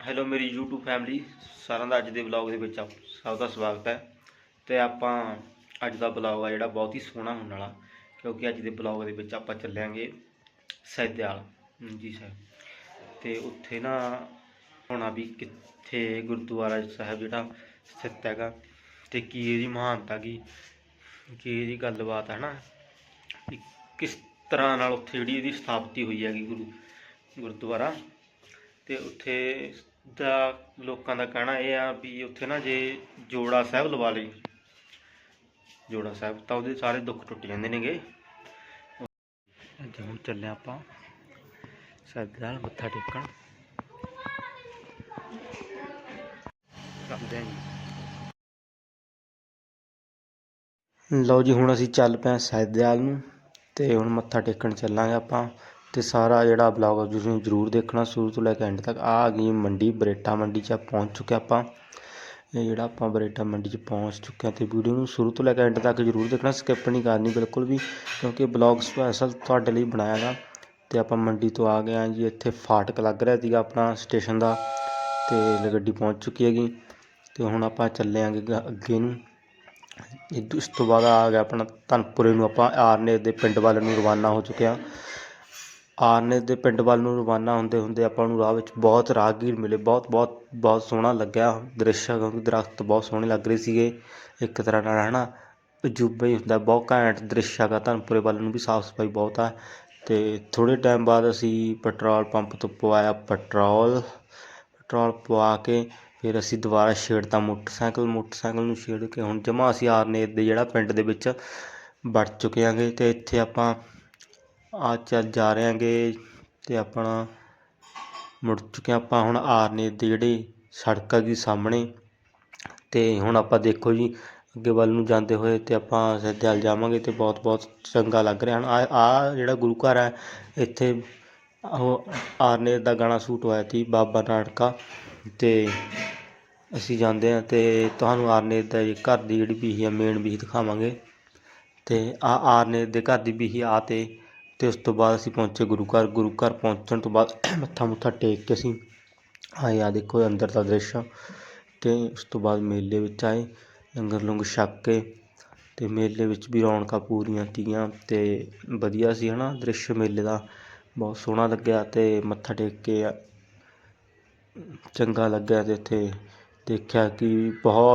Hello ਮੇਰੀ YouTube family ਸਾਰਿਆਂ ਦਾ ਅੱਜ ਦੇ ਵਲੌਗ ਦੇ ਵਿੱਚ ਆਪ ਸਭ ਦਾ ਸਵਾਗਤ ਹੈ। ਤੇ ਆਪਾਂ ਅੱਜ ਦਾ ਵਲੌਗ ਆ ਜਿਹੜਾ ਬਹੁਤ ਹੀ ਸੋਹਣਾ ਹੋਣ ਵਾਲਾ, ਕਿਉਂਕਿ ਅੱਜ ਦੇ ਵਲੌਗ ਦੇ ਵਿੱਚ ਆਪਾਂ ਚੱਲਾਂਗੇ ਸੈਦਿਆਲ। ਜੀ ਸਾਹਿਬ ਤੇ ਉੱਥੇ ਨਾ ਹੋਣਾ ਵੀ ਕਿੱਥੇ ਗੁਰਦੁਆਰਾ ਸਾਹਿਬ ਜਿਹੜਾ ਸਥਿਤ ਹੈਗਾ, ਤੇ ਕੀ ਇਹਦੀ ਮਹਾਨਤਾ ਕੀ ਕੀ ਇਹਦੀ ਗੱਲਬਾਤ ਹੈ ਨਾ ਕਿਸ ਤਰ੍ਹਾਂ ਨਾਲ ਉੱਥੇ ਜਿਹੜੀ ਇਹਦੀ ਸਥਾਪਤੀ ਹੋਈ ਹੈਗੀ ਗੁਰੂ ਗੁਰਦੁਆਰਾ। ਤੇ ਉੱਥੇ ਦਾ ਲੋਕਾਂ ਦਾ ਕਹਿਣਾ ਇਹ ਆ ਵੀ ਉੱਥੇ ਨਾ ਜੇ ਜੋੜਾ ਸਾਹਿਬ ਲਵਾ ਲਈ ਜੋੜਾ ਸਾਹਿਬ, ਤਾਂ ਉਹਦੇ ਸਾਰੇ ਦੁੱਖ ਟੁੱਟ ਜਾਂਦੇ ਨੇਗੇ। ਅੱਜ ਹੁਣ ਚੱਲੇ ਆਪਾਂ। ਸੱਜਣ ਮੱਥਾ ਟੇਕਣ। ਕਰਦੇ ਲਓ ਜੀ, ਹੁਣ ਅਸੀਂ ਚੱਲ ਪਏ ਸਾਹਿਬਦਿਆਲ ਨੂੰ ਤੇ ਹੁਣ ਮੱਥਾ ਟੇਕਣ ਚੱਲਾਂਗੇ ਆਪਾਂ। ਅਤੇ ਸਾਰਾ ਜਿਹੜਾ ਬਲੋਗ ਆ, ਤੁਸੀਂ ਜਰੂਰ ਦੇਖਣਾ ਸ਼ੁਰੂ ਤੋਂ ਲੈ ਕੇ ਐਂਡ ਤੱਕ। ਆ ਆ ਗਈ ਮੰਡੀ, ਬਰੇਟਾ ਮੰਡੀ 'ਚ ਪਹੁੰਚ ਚੁੱਕੇ ਆਪਾਂ। ਇਹ ਜਿਹੜਾ ਆਪਾਂ ਬਰੇਟਾ ਮੰਡੀ 'ਚ ਪਹੁੰਚ ਚੁੱਕੇ ਹਾਂ ਤੇ ਵੀਡੀਓ ਨੂੰ ਸ਼ੁਰੂ ਤੋਂ ਲੈ ਕੇ ਐਂਡ ਤੱਕ ਜਰੂਰ ਦੇਖਣਾ ਸਕਿਪ ਨਹੀਂ ਕਰਨੀ ਬਿਲਕੁਲ ਵੀ, ਕਿਉਂਕਿ ਬਲੌਗ ਸਪੈਸ਼ਲ ਤੁਹਾਡੇ ਲਈ ਬਣਾਇਆ ਗਾ। ਤੇ ਆਪਾਂ ਮੰਡੀ ਤੋਂ ਆ ਗਏ ਹਾਂ ਜੀ, ਇੱਥੇ ਫਾਟਕ ਲੱਗ ਰਿਹਾ ਸੀਗਾ ਆਪਣਾ ਸਟੇਸ਼ਨ ਦਾ, ਤੇ ਗੱਡੀ ਪਹੁੰਚ ਚੁੱਕੀ ਹੈਗੀ। ਤੇ ਹੁਣ ਆਪਾਂ ਚੱਲੇ ਆਂਗੇ ਗ- ਅੱਗੇ ਨੂੰ। ਇਸ ਤੋਂ ਬਾਅਦ ਆ ਗਿਆ ਆਪਣਾ ਧਨਪੁਰੇ ਨੂੰ ਆਪਾਂ ਆਰਨੇ ਦੇ ਪਿੰਡ ਵੱਲ ਨੂੰ ਰਵਾਨਾ ਹੋ ਚੁੱਕੇ ਹਾਂ। ਆਰਨੇ ਦੇ ਪਿੰਡ ਵੱਲ ਨੂੰ ਰਵਾਨਾ ਹੁੰਦੇ ਹੁੰਦੇ ਆਪਾਂ ਨੂੰ ਰਾਹ ਵਿੱਚ ਬਹੁਤ ਰਾਹਗੀਰ ਮਿਲੇ, ਬਹੁਤ ਬਹੁਤ ਬਹੁਤ ਸੋਹਣਾ ਲੱਗਿਆ ਦ੍ਰਿਸ਼, ਕਿਉਂਕਿ ਦਰਖਤ ਬਹੁਤ ਸੋਹਣੇ ਲੱਗ ਰਹੇ ਸੀਗੇ। ਇੱਕ ਤਰ੍ਹਾਂ ਨਾਲ ਹੈ ਨਾ ਅਜੂਬਾ ਹੀ ਹੁੰਦਾ, ਬਹੁਤ ਘੈਂਟ ਦ੍ਰਿਸ਼ ਹੈਗਾ ਧਨਪੁਰੇ ਵੱਲ ਨੂੰ ਵੀ ਸਾਫ਼ ਸਫ਼ਾਈ ਬਹੁਤ ਆ। ਅਤੇ ਥੋੜ੍ਹੇ ਟਾਈਮ ਬਾਅਦ ਅਸੀਂ ਪੈਟਰੋਲ ਪੰਪ ਤੋਂ ਪਵਾਇਆ ਪੈਟਰੋਲ ਪੈਟਰੋਲ ਪਵਾ ਕੇ ਫਿਰ ਅਸੀਂ ਦੁਬਾਰਾ ਛੇੜਤਾ ਮੋਟਰਸਾਈਕਲ ਮੋਟਰਸਾਈਕਲ ਨੂੰ ਛੇੜ ਕੇ ਹੁਣ ਜਮਾ ਅਸੀਂ ਆਰਨੇ ਦੇ ਜਿਹੜਾ ਪਿੰਡ ਦੇ ਵਿੱਚ ਵੜ ਚੁੱਕੇ ਆਂਗੇ ਅਤੇ ਇੱਥੇ ਆਪਾਂ ਆ ਚੱਲ ਜਾ ਰਹੇ ਆਂਗੇ ਤੇ ਆਪਣਾ ਮੁੜ ਚੁੱਕੇ ਆਪਾਂ ਹੁਣ ਆਰਨੇ ਦੀ ਜਿਹੜੀ ਸੜਕ ਹੈਗੀ ਸਾਹਮਣੇ। ਤੇ ਹੁਣ ਆਪਾਂ ਦੇਖੋ ਜੀ, ਅੱਗੇ ਵੱਲ ਨੂੰ ਜਾਂਦੇ ਹੋਏ ਤੇ ਆਪਾਂ ਸੈਦਿਆਲ ਜਾਵਾਂਗੇ ਤੇ ਬਹੁਤ ਬਹੁਤ ਚੰਗਾ ਲੱਗ ਰਿਹਾ। ਹਨ ਆ ਆ ਜਿਹੜਾ ਗੁਰੂ ਘਰ ਹੈ ਇੱਥੇ ਉਹ ਆਰਨੇ ਦਾ ਗਾਣਾ ਸ਼ੂਟ ਹੋਇਆ ਸੀ ਬਾਬਾ ਨਾਨਕਾ ਤੇ ਅਸੀਂ ਜਾਂਦੇ ਹਾਂ ਤੇ ਤੁਹਾਨੂੰ ਆਰਨੇ ਦਾ ਘਰ ਦੀ ਜਿਹੜੀ ਵੀ ਆ ਮੇਨ ਵੀ ਦਿਖਾਵਾਂਗੇ। ਤੇ ਆ ਆਰਨੇ ਦੇ ਘਰ ਦੀ ਬੀਹੀ ਆ ਤੇ ਅਤੇ ਉਸ ਤੋਂ ਬਾਅਦ ਅਸੀਂ ਪਹੁੰਚੇ ਗੁਰੂ ਘਰ। ਗੁਰੂ ਘਰ ਪਹੁੰਚਣ ਤੋਂ ਬਾਅਦ ਮੱਥਾ ਮੁੱਥਾ ਟੇਕ ਕੇ ਅਸੀਂ ਆਏ। ਆ ਦੇਖੋ ਅੰਦਰ ਦਾ ਦ੍ਰਿਸ਼ ਅਤੇ ਉਸ ਤੋਂ ਬਾਅਦ ਮੇਲੇ ਵਿੱਚ ਆਏ, ਲੰਗਰ ਲੁੰਗਰ ਛੱਕ ਕੇ ਅਤੇ ਮੇਲੇ ਵਿੱਚ ਵੀ ਰੌਣਕਾਂ ਪੂਰੀਆਂ ਤੀਆਂ ਅਤੇ ਵਧੀਆ ਸੀ ਹੈ ਨਾ ਦ੍ਰਿਸ਼ ਮੇਲੇ ਦਾ ਬਹੁਤ ਸੋਹਣਾ ਲੱਗਿਆ ਅਤੇ ਮੱਥਾ ਟੇਕ ਕੇ ਚੰਗਾ ਲੱਗਿਆ ਅਤੇ ਇੱਥੇ ਦੇਖਿਆ ਕਿ ਬਹੁਤ